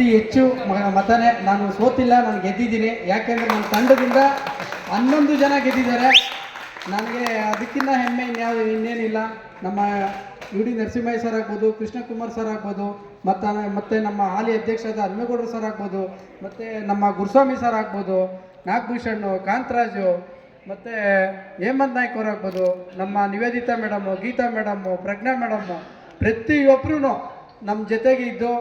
ಅತಿ ಹೆಚ್ಚು ಮತನೆ. ನಾನು ಸೋತಿಲ್ಲ, ನಾನು ಗೆದ್ದಿದ್ದೀನಿ. ಯಾಕೆಂದರೆ ನನ್ನ ತಂಡದಿಂದ ಹನ್ನೊಂದು ಜನ ಗೆದ್ದಿದ್ದಾರೆ. ನನಗೆ ಅದಕ್ಕಿಂತ ಹೆಮ್ಮೆ ಇನ್ಯಾವುದು ಇನ್ನೇನಿಲ್ಲ. ನಮ್ಮ ಯು ಡಿ ನರಸಿಂಹಯ್ಯ ಸರ್ ಆಗ್ಬೋದು, ಕೃಷ್ಣಕುಮಾರ್ ಸರ್ ಆಗ್ಬೋದು, ಮತ್ತು ಮತ್ತು ನಮ್ಮ ಹಾಲಿ ಅಧ್ಯಕ್ಷರಾದ ಹನುಮೇಗೌಡರು ಸರ್ ಆಗ್ಬೋದು, ಮತ್ತು ನಮ್ಮ ಗುರುಸ್ವಾಮಿ ಸರ್ ಆಗ್ಬೋದು, ನಾಗಭೂಷಣ್, ಕಾಂತರಾಜು, ಮತ್ತು ಹೇಮಂತ್ ನಾಯ್ಕ್ ಅವ್ರು ಆಗ್ಬೋದು, ನಮ್ಮ Niveditha madam, Geetha madam Pragna madam ಪ್ರತಿಯೊಬ್ಬರೂ ನಮ್ಮ ಜೊತೆಗೆ ಇದ್ದು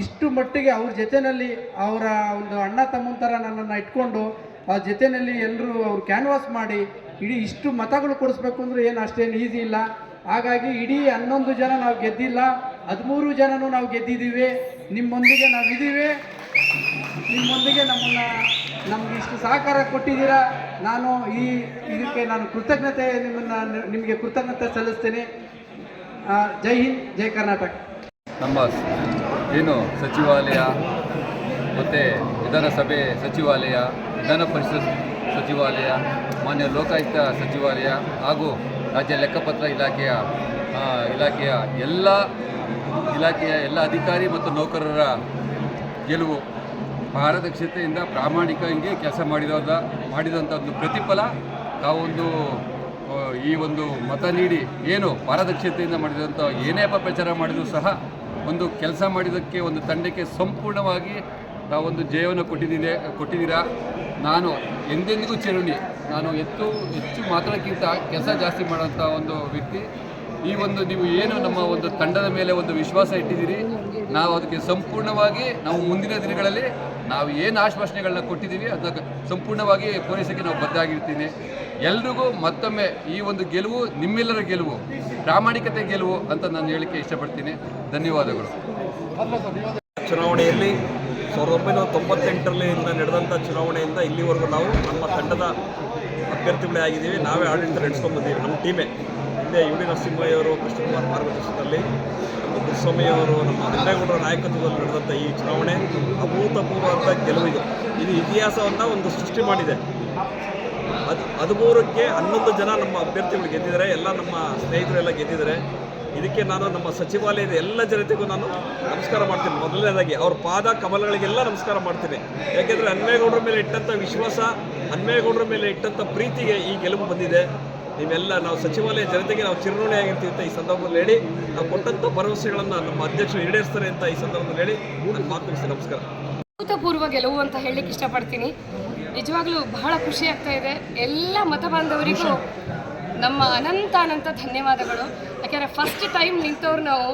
ಇಷ್ಟು ಮಟ್ಟಿಗೆ ಅವ್ರ ಜೊತೆಯಲ್ಲಿ ಅವರ ಒಂದು ಅಣ್ಣ ತಮ್ಮನ ಥರ ನನ್ನನ್ನು ಇಟ್ಕೊಂಡು ಆ ಜೊತೆಯಲ್ಲಿ ಎಲ್ಲರೂ ಅವ್ರು ಕ್ಯಾನ್ವಾಸ್ ಮಾಡಿ ಇಡೀ ಇಷ್ಟು ಮತಗಳು ಕೊಡಿಸ್ಬೇಕು ಅಂದ್ರೆ ಏನು ಅಷ್ಟೇನು ಈಸಿ ಇಲ್ಲ. ಹಾಗಾಗಿ ಇಡೀ ಹನ್ನೊಂದು ಜನ ನಾವು ಗೆದ್ದಿಲ್ಲ, ಹದಿಮೂರು ಜನನೂ ನಾವು ಗೆದ್ದಿದ್ದೀವಿ ನಿಮ್ಮೊಂದಿಗೆ ನಾವು ಇದ್ದೀವಿ ನಿಮ್ಮೊಂದಿಗೆ ನಮ್ಮನ್ನು ನಮ್ಗೆ ಇಷ್ಟು ಸಹಕಾರ ಕೊಟ್ಟಿದ್ದೀರಾ? ನಾನು ಈ ಇದಕ್ಕೆ ನಾನು ಕೃತಜ್ಞತೆ ನಿಮ್ಮನ್ನು ನಿಮಗೆ ಕೃತಜ್ಞತೆ ಸಲ್ಲಿಸ್ತೇನೆ. ಜೈ ಹಿಂದ್, ಜೈ ಕರ್ನಾಟಕ. ನಮ್ಮ ಏನು ಸಚಿವಾಲಯ ಮತ್ತು ವಿಧಾನಸಭೆ ಸಚಿವಾಲಯ, ವಿಧಾನ ಪರಿಷತ್ ಸಚಿವಾಲಯ, ಮಾನ್ಯ ಲೋಕಾಯುಕ್ತ ಸಚಿವಾಲಯ ಹಾಗೂ ರಾಜ್ಯ ಲೆಕ್ಕಪತ್ರ ಇಲಾಖೆಯ ಇಲಾಖೆಯ ಎಲ್ಲ ಇಲಾಖೆಯ ಎಲ್ಲ ಅಧಿಕಾರಿ ಮತ್ತು ನೌಕರರ ಗೆಲುವು ಪಾರದಕ್ಷತೆಯಿಂದ ಪ್ರಾಮಾಣಿಕವಾಗಿ ಕೆಲಸ ಮಾಡಿದ ಮಾಡಿದಂಥ ಒಂದು ಪ್ರತಿಫಲ ತಾವೊಂದು ಈ ಒಂದು ಮತ ನೀಡಿ ಏನು ಪಾರದಕ್ಷತೆಯಿಂದ ಮಾಡಿದಂಥ ಏನೇ ಅಪಪ್ರಚಾರ ಮಾಡಿದರೂ ಸಹ ಒಂದು ಕೆಲಸ ಮಾಡಿದ್ದಕ್ಕೆ, ಒಂದು ತಂಡಕ್ಕೆ ಸಂಪೂರ್ಣವಾಗಿ ತಾವೊಂದು ಜಯವನ್ನು ಕೊಟ್ಟಿದ್ದೀನಿ ಕೊಟ್ಟಿದ್ದೀರಾ? ನಾನು ಎಂದೆಂದಿಗೂ ಚಿರುಣಿ ನಾನು ಹೆಚ್ಚು ಹೆಚ್ಚು ಮಾತ್ರಕ್ಕಿಂತ ಕೆಲಸ ಜಾಸ್ತಿ ಮಾಡೋಂಥ ಒಂದು ವ್ಯಕ್ತಿ. ಈ ಒಂದು ನೀವು ಏನು ನಮ್ಮ ಒಂದು ತಂಡದ ಮೇಲೆ ಒಂದು ವಿಶ್ವಾಸ ಇಟ್ಟಿದ್ದೀರಿ? ನಾವು ಅದಕ್ಕೆ ಸಂಪೂರ್ಣವಾಗಿ ನಾವು ಮುಂದಿನ ದಿನಗಳಲ್ಲಿ ನಾವು ಏನು ಆಶ್ವಾಸನೆಗಳನ್ನ ಕೊಟ್ಟಿದ್ದೀವಿ, ಅದನ್ನ ಸಂಪೂರ್ಣವಾಗಿ ಪೂರೈಸೋಕ್ಕೆ ನಾವು ಬದ್ಧಾಗಿರ್ತೀನಿ ಎಲ್ರಿಗೂ ಮತ್ತೊಮ್ಮೆ ಈ ಒಂದು ಗೆಲುವು, ನಿಮ್ಮೆಲ್ಲರ ಗೆಲುವು, ಪ್ರಾಮಾಣಿಕತೆ ಗೆಲುವು ಅಂತ ನಾನು ಹೇಳಿಕೆ ಇಷ್ಟಪಡ್ತೀನಿ. ಧನ್ಯವಾದಗಳು. ಚುನಾವಣೆಯಲ್ಲಿ ಸಾವಿರದ ಒಂಬೈನೂರ ತೊಂಬತ್ತೆಂಟರಲ್ಲಿ ಇಂದ ನಡೆದಂಥ ಚುನಾವಣೆಯಿಂದ ಇಲ್ಲಿವರೆಗೂ ನಾವು ನಮ್ಮ ತಂಡದ ಅಭ್ಯರ್ಥಿಗಳೇ ಆಗಿದ್ದೀವಿ. ನಾವೇ ಆಡಳಿತ ನಡೆಸ್ಕೊಂಡು ಬಂದೀವಿ ನಮ್ಮ ಟೀಮೇ. ಹಿಂದೆ ಯು ಡಿ ನರಸಿಂಹಯ್ಯವರು, ಕೃಷ್ಣಕುಮಾರ್ ಮಾರ್ಗದರ್ಶನದಲ್ಲಿ ನಮ್ಮ ಗುರುಸ್ವಾಮಿಯವರು ನಮ್ಮ ಹನುಮೇಗೌಡರ ನಾಯಕತ್ವದಲ್ಲಿ ನಡೆದಂಥ ಈ ಚುನಾವಣೆ ಅಭೂತಪೂರ್ವ ಗೆಲುವಿಗೆ ಗೆಲುವು ಇದು ಇದು ಇತಿಹಾಸವನ್ನು ಒಂದು ಸೃಷ್ಟಿ ಮಾಡಿದೆ. ಅದು, ಹದಿಮೂರಕ್ಕೆ ಹನ್ನೊಂದು ಜನ ನಮ್ಮ ಅಭ್ಯರ್ಥಿಗಳು ಗೆದ್ದಿದ್ದಾರೆ. ಎಲ್ಲ ನಮ್ಮ ಸ್ನೇಹಿತರೆಲ್ಲ ಗೆದ್ದಿದ್ದಾರೆ. ಇದಕ್ಕೆ ನಾನು ನಮ್ಮ ಸಚಿವಾಲಯದ ಎಲ್ಲ ಜನತೆಗೂ ನಾನು ನಮಸ್ಕಾರ ಮಾಡ್ತೀನಿ. ಮೊದಲನೇದಾಗಿ ಅವ್ರ ಪಾದ ಕಮಲಗಳಿಗೆಲ್ಲ ನಮಸ್ಕಾರ ಮಾಡ್ತೀನಿ. ಯಾಕೆಂದರೆ ಹನ್ಮೇಗೌಡರ ಮೇಲೆ ಇಟ್ಟಂಥ ವಿಶ್ವಾಸ, ಹನ್ಮೇಗೌಡರ ಮೇಲೆ ಇಟ್ಟಂಥ ಪ್ರೀತಿಗೆ ಈ ಗೆಲುವು ಬಂದಿದೆ. ನೀವೆಲ್ಲ ನಾವು ಸಚಿವಾಲಯ ಜನತೆಗೆ ನಾವು ಚಿರಋಣಿಯಾಗಿರ್ತೀವಿ ಅಂತ ಈ ಸಂದರ್ಭದಲ್ಲಿ ಹೇಳಿ, ನಾವು ಕೊಟ್ಟಂತ ಭರವಸೆಗಳನ್ನು ನಮ್ಮ ಅಧ್ಯಕ್ಷರು ಈಡೇರಿಸ್ತಾರೆ ಅಂತ ಈ ಸಂದರ್ಭದಲ್ಲಿ ಹೇಳಿ ನನ್ನ ಮಾತು ನಮಸ್ಕಾರ. ಅಭೂತಪೂರ್ವ ಗೆಲುವು ಅಂತ ಹೇಳಲಿಕ್ಕೆ ಇಷ್ಟಪಡ್ತೀನಿ. ನಿಜವಾಗ್ಲೂ ಬಹಳ ಖುಷಿ ಆಗ್ತಾ ಇದೆ. ಎಲ್ಲ ಮತ ಬಾಂಧವರಿಗೂ ನಮ್ಮ ಅನಂತ ಅನಂತ ಧನ್ಯವಾದಗಳು. ಯಾಕೆಂದರೆ ಫಸ್ಟ್ ಟೈಮ್ ನಿಂತವ್ರು ನಾವು.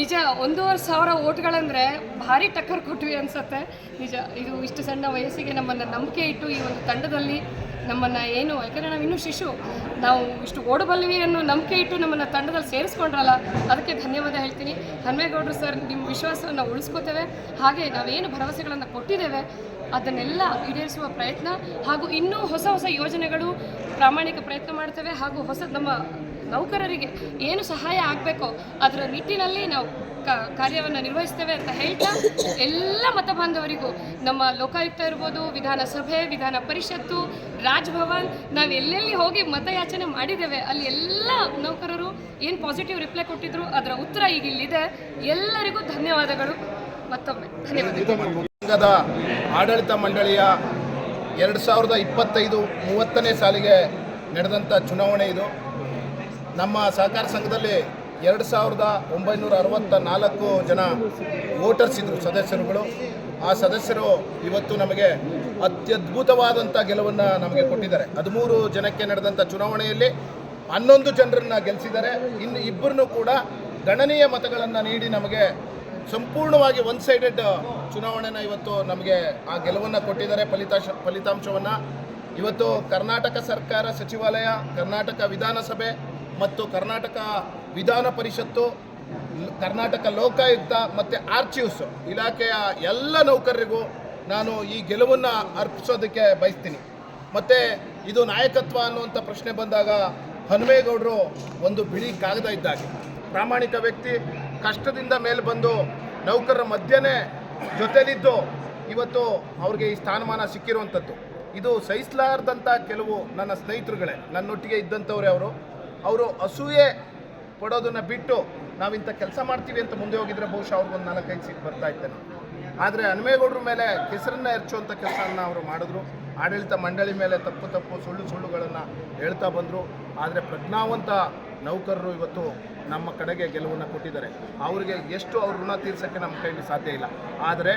ನಿಜ, ಒಂದೂವರೆ ಸಾವಿರ ಓಟ್ಗಳಂದರೆ ಭಾರಿ ಟಕ್ಕರ್ ಕೊಟ್ವಿ ಅನಿಸುತ್ತೆ. ನಿಜ, ಇದು ಇಷ್ಟು ಸಣ್ಣ ವಯಸ್ಸಿಗೆ ನಮ್ಮನ್ನು ನಂಬಿಕೆ ಇಟ್ಟು ಈ ಒಂದು ತಂಡದಲ್ಲಿ ನಮ್ಮನ್ನು ಏನು, ಯಾಕಂದರೆ ನಾವು ಇನ್ನೂ ಶಿಶು. ನಾವು ಇಷ್ಟು ಓಡಬಲ್ವಿ ಅನ್ನೋ ನಂಬಿಕೆ ಇಟ್ಟು ನಮ್ಮನ್ನು ತಂಡದಲ್ಲಿ ಸೇರಿಸ್ಕೊಂಡ್ರಲ್ಲ, ಅದಕ್ಕೆ ಧನ್ಯವಾದ ಹೇಳ್ತೀನಿ. ಹನುಮೇಗೌಡರು ಸರ್ ನಿಮ್ಮ ವಿಶ್ವಾಸವನ್ನು ಉಳಿಸ್ಕೋತೇವೆ. ಹಾಗೆ ನಾವೇನು ಭರವಸೆಗಳನ್ನು ಕೊಟ್ಟಿದ್ದೇವೆ, ಅದನ್ನೆಲ್ಲ ಈಡೇರಿಸುವ ಪ್ರಯತ್ನ ಹಾಗೂ ಇನ್ನೂ ಹೊಸ ಹೊಸ ಯೋಜನೆಗಳು ಪ್ರಾಮಾಣಿಕ ಪ್ರಯತ್ನ ಮಾಡ್ತೇವೆ ಹಾಗೂ ಹೊಸ ನಮ್ಮ ನೌಕರರಿಗೆ ಏನು ಸಹಾಯ ಆಗಬೇಕೋ ಅದರ ನಿಟ್ಟಿನಲ್ಲಿ ನಾವು ಕಾರ್ಯವನ್ನು ನಿರ್ವಹಿಸ್ತೇವೆ ಅಂತ ಹೇಳ್ತಾ ಎಲ್ಲ ಮತ ಬಾಂಧವರಿಗೂ ನಮ್ಮ ಲೋಕಾಯುಕ್ತ ಇರ್ಬೋದು, ವಿಧಾನಸಭೆ, ವಿಧಾನ ಪರಿಷತ್ತು, ರಾಜ್ಭವನ್, ನಾವು ಎಲ್ಲೆಲ್ಲಿ ಹೋಗಿ ಮತಯಾಚನೆ ಮಾಡಿದ್ದೇವೆ, ಅಲ್ಲಿ ಎಲ್ಲ ನೌಕರರು ಏನು ಪಾಸಿಟಿವ್ ರಿಪ್ಲೈ ಕೊಟ್ಟಿದ್ರು, ಅದರ ಉತ್ತರ ಈಗ ಇಲ್ಲಿದೆ. ಎಲ್ಲರಿಗೂ ಧನ್ಯವಾದಗಳು. ಮತ್ತೊಮ್ಮೆ. ಧನ್ಯವಾದಗಳು. ಸಂಘದ ಆಡಳಿತ ಮಂಡಳಿಯ ಎರಡು ಸಾವಿರದ ಇಪ್ಪತ್ತೈದು ಮೂವತ್ತನೇ ಸಾಲಿಗೆ ನಡೆದಂಥ ಚುನಾವಣೆ ಇದು. ನಮ್ಮ ಸಹಕಾರ ಸಂಘದಲ್ಲಿ ಎರಡು ಸಾವಿರದ ಒಂಬೈನೂರ ಅರವತ್ತ ನಾಲ್ಕು ಜನ ವೋಟರ್ಸ್ ಇದ್ದರು ಸದಸ್ಯರುಗಳು. ಆ ಸದಸ್ಯರು ಇವತ್ತು ನಮಗೆ ಅತ್ಯದ್ಭುತವಾದಂಥ ಗೆಲುವನ್ನು ನಮಗೆ ಕೊಟ್ಟಿದ್ದಾರೆ. ಹದಿಮೂರು ಜನಕ್ಕೆ ನಡೆದಂಥ ಚುನಾವಣೆಯಲ್ಲಿ ಹನ್ನೊಂದು ಜನರನ್ನು ಗೆಲ್ಲಿಸಿದ್ದಾರೆ ಇನ್ನು ಇಬ್ಬರನ್ನು ಕೂಡ ಗಣನೀಯ ಮತಗಳನ್ನು ನೀಡಿ ನಮಗೆ ಸಂಪೂರ್ಣವಾಗಿ ಒನ್ ಸೈಡೆಡ್ ಚುನಾವಣೆನ ಇವತ್ತು ನಮಗೆ ಆ ಗೆಲುವನ್ನು ಕೊಟ್ಟಿದ್ದಾರೆ ಫಲಿತಾಂಶ ಫಲಿತಾಂಶವನ್ನು. ಇವತ್ತು ಕರ್ನಾಟಕ ಸರ್ಕಾರ ಸಚಿವಾಲಯ, ಕರ್ನಾಟಕ ವಿಧಾನಸಭೆ ಮತ್ತು ಕರ್ನಾಟಕ ವಿಧಾನ ಪರಿಷತ್ತು, ಕರ್ನಾಟಕ ಲೋಕಾಯುಕ್ತ ಮತ್ತು ಆರ್ಚಿವ್ಸ್ ಇಲಾಖೆಯ ಎಲ್ಲ ನೌಕರರಿಗೂ ನಾನು ಈ ಗೆಲುವನ್ನು ಅರ್ಪಿಸೋದಕ್ಕೆ ಬಯಸ್ತೀನಿ. ಮತ್ತು ಇದು ನಾಯಕತ್ವ ಅನ್ನುವಂಥ ಪ್ರಶ್ನೆ ಬಂದಾಗ ಹನುಮೇಗೌಡರು ಒಂದು ಬಿಳಿ ಕಾಗದ ಇದ್ದಾಗೆ. ಪ್ರಾಮಾಣಿಕ ವ್ಯಕ್ತಿ, ಕಷ್ಟದಿಂದ ಮೇಲೆ ಬಂದು ನೌಕರರ ಮಧ್ಯೆನೇ ಜೊತೆಲಿದ್ದು ಇವತ್ತು ಅವ್ರಿಗೆ ಈ ಸ್ಥಾನಮಾನ ಸಿಕ್ಕಿರುವಂಥದ್ದು ಇದು ಸಹಿಸಲಾರ್ದಂಥ ಕೆಲವು ನನ್ನ ಸ್ನೇಹಿತರುಗಳೇ, ನನ್ನೊಟ್ಟಿಗೆ ಇದ್ದಂಥವ್ರೆ ಅವರು. ಅವರು ಅಸೂಯೆ ಪಡೋದನ್ನು ಬಿಟ್ಟು ನಾವಿಂಥ ಕೆಲಸ ಮಾಡ್ತೀವಿ ಅಂತ ಮುಂದೆ ಹೋಗಿದ್ರೆ ಬಹುಶಃ ಅವ್ರಿಗೊಂದು ನಾಲ್ಕೈದು ಸೀಟ್ ಬರ್ತಾ ಇದ್ದೇನೆ ಆದರೆ ಹನುಮೇಗೌಡರ ಮೇಲೆ ಕೆಸರನ್ನ ಎರಚುವಂಥ ಕೆಲಸವನ್ನು ಅವರು ಮಾಡಿದ್ರು. ಆಡಳಿತ ಮಂಡಳಿ ಮೇಲೆ ತಪ್ಪು ತಪ್ಪು ಸುಳ್ಳು ಸುಳ್ಳುಗಳನ್ನು ಹೇಳ್ತಾ ಬಂದರು. ಆದರೆ ಪ್ರಜ್ಞಾವಂತ ನೌಕರರು ಇವತ್ತು ನಮ್ಮ ಕಡೆಗೆ ಗೆಲುವನ್ನು ಕೊಟ್ಟಿದ್ದಾರೆ. ಅವರಿಗೆ ಎಷ್ಟು ಅವ್ರ ಋಣ ತೀರ್ಸೋಕ್ಕೆ ನಮ್ಮ ಕೈಲಿ ಸಾಧ್ಯ ಇಲ್ಲ. ಆದರೆ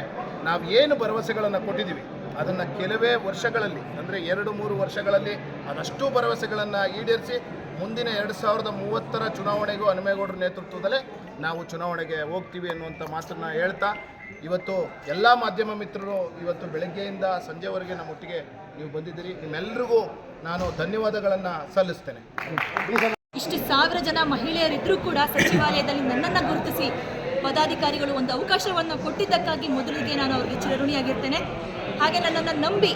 ನಾವು ಏನು ಭರವಸೆಗಳನ್ನು ಕೊಟ್ಟಿದ್ದೀವಿ, ಅದನ್ನು ಕೆಲವೇ ವರ್ಷಗಳಲ್ಲಿ, ಅಂದರೆ ಎರಡು ಮೂರು ವರ್ಷಗಳಲ್ಲಿ ಅದಷ್ಟು ಭರವಸೆಗಳನ್ನು ಈಡೇರಿಸಿ ಮುಂದಿನ ಎರಡು ಸಾವಿರದ ಮೂವತ್ತರ ಚುನಾವಣೆಗೂ ಹನುಮೇಗೌಡರ ನೇತೃತ್ವದಲ್ಲೇ ನಾವು ಚುನಾವಣೆಗೆ ಹೋಗ್ತೀವಿ ಅನ್ನುವಂಥ ಮಾತನ್ನು ಹೇಳ್ತಾ, ಇವತ್ತು ಎಲ್ಲ ಮಾಧ್ಯಮ ಮಿತ್ರರು ಇವತ್ತು ಬೆಳಗ್ಗೆಯಿಂದ ಸಂಜೆವರೆಗೆ ನಮ್ಮೊಟ್ಟಿಗೆ ನೀವು ಬಂದಿದ್ದೀರಿ. ನಿಮ್ಮೆಲ್ಲರಿಗೂ ನಾನು ಧನ್ಯವಾದಗಳನ್ನು ಸಲ್ಲಿಸ್ತೇನೆ. ಇಷ್ಟು ಸಾವಿರ ಜನ ಮಹಿಳೆಯರಿದ್ದರೂ ಕೂಡ ಸಚಿವಾಲಯದಲ್ಲಿ ನನ್ನನ್ನು ಗುರುತಿಸಿ ಪದಾಧಿಕಾರಿಗಳು ಒಂದು ಅವಕಾಶವನ್ನು ಕೊಟ್ಟಿದ್ದಕ್ಕಾಗಿ ಮೊದಲಿಗೆ ನಾನು ಅವರಿಗೆ ಚಿರಋಣಿಯಾಗಿರ್ತೇನೆ. ಹಾಗೆ ನನ್ನನ್ನು ನಂಬಿ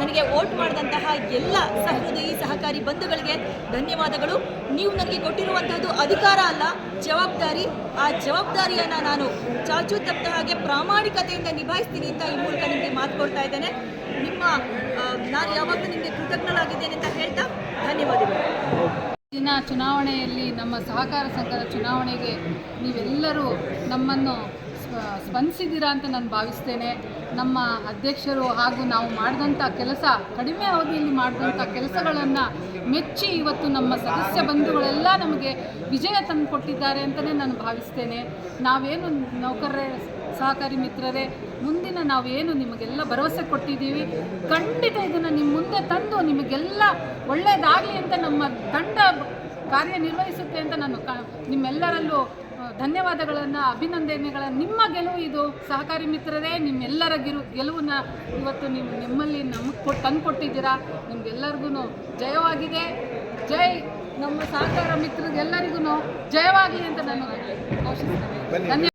ನನಗೆ ವೋಟ್ ಮಾಡಿದಂತಹ ಎಲ್ಲ ಸಹೃದಯಿ ಸಹಕಾರಿ ಬಂಧುಗಳಿಗೆ ಧನ್ಯವಾದಗಳು. ನೀವು ನನಗೆ ಕೊಟ್ಟಿರುವಂತಹದ್ದು ಅಧಿಕಾರ ಅಲ್ಲ, ಜವಾಬ್ದಾರಿ. ಆ ಜವಾಬ್ದಾರಿಯನ್ನು ನಾನು ಚಾಚು ತಪ್ಪದ ಹಾಗೆ ಪ್ರಾಮಾಣಿಕತೆಯಿಂದ ನಿಭಾಯಿಸ್ತೀನಿ ಅಂತ ಈ ಮೂಲಕ ನಿಮಗೆ ಮಾತು ಕೊಡ್ತಾ ಇದ್ದೇನೆ. ನಿಮ್ಮ ನಾನು ಯಾವಾಗಲೂ ನಿಮಗೆ ಕೃತಜ್ಞನಾಗಿದ್ದೇನೆ ಅಂತ ಹೇಳ್ತಾ ಧನ್ಯವಾದಗಳು. ದಿನ ಚುನಾವಣೆಯಲ್ಲಿ ನಮ್ಮ ಸಹಕಾರ ಸಂಘದ ಚುನಾವಣೆಗೆ ನೀವೆಲ್ಲರೂ ನಮ್ಮನ್ನು ಸ್ಪಂದಿಸಿದ್ದೀರಾ ಅಂತ ನಾನು ಭಾವಿಸ್ತೇನೆ. ನಮ್ಮ ಅಧ್ಯಕ್ಷರು ಹಾಗೂ ನಾವು ಮಾಡಿದಂಥ ಕೆಲಸ, ಕಡಿಮೆ ಅವಧಿಯಲ್ಲಿ ಮಾಡಿದಂಥ ಕೆಲಸಗಳನ್ನು ಮೆಚ್ಚಿ ಇವತ್ತು ನಮ್ಮ ಸದಸ್ಯ ಬಂಧುಗಳೆಲ್ಲ ನಮಗೆ ವಿಜಯ ತಂದು ಕೊಟ್ಟಿದ್ದಾರೆ ಅಂತಲೇ ನಾನು ಭಾವಿಸ್ತೇನೆ. ನಾವೇನು ನೌಕರರೇ, ಸಹಕಾರಿ ಮಿತ್ರರೇ, ಮುಂದಿನ ನಾವೇನು ನಿಮಗೆಲ್ಲ ಭರವಸೆ ಕೊಟ್ಟಿದ್ದೀವಿ. ಖಂಡಿತ ಇದನ್ನು ನಿಮ್ಮ ಮುಂದೆ ತಂದು ನಿಮಗೆಲ್ಲ ಒಳ್ಳೆಯದಾಗಲಿ ಅಂತ ನಮ್ಮ ತಂಡ ಕಾರ್ಯನಿರ್ವಹಿಸುತ್ತೆ ಅಂತ ನಾನು ನಿಮ್ಮೆಲ್ಲರಲ್ಲೂ ಧನ್ಯವಾದಗಳನ್ನು ಅಭಿನಂದನೆಗಳ ನಿಮ್ಮ ಗೆಲುವು ಇದು. ಸಹಕಾರಿ ಮಿತ್ರರೇ ನಿಮ್ಮೆಲ್ಲರ ಗಿರು ಗೆಲುವನ್ನ ಇವತ್ತು ನೀವು ನಿಮ್ಮಲ್ಲಿ ನಮಗೆ ಕೊಟ್ಟು ತಂದುಕೊಟ್ಟಿದ್ದೀರಾ. ನಿಮ್ಗೆಲ್ಲರಿಗೂ ಜಯವಾಗಿದೆ. ಜೈ ನಮ್ಮ ಸಹಕಾರ ಮಿತ್ರರಿಗೆಲ್ಲರಿಗೂ ಜಯವಾಗಲಿ ಅಂತ ನಾನು ಘೋಷಿಸ್ತೇನೆ ಧನ್ಯವಾದ.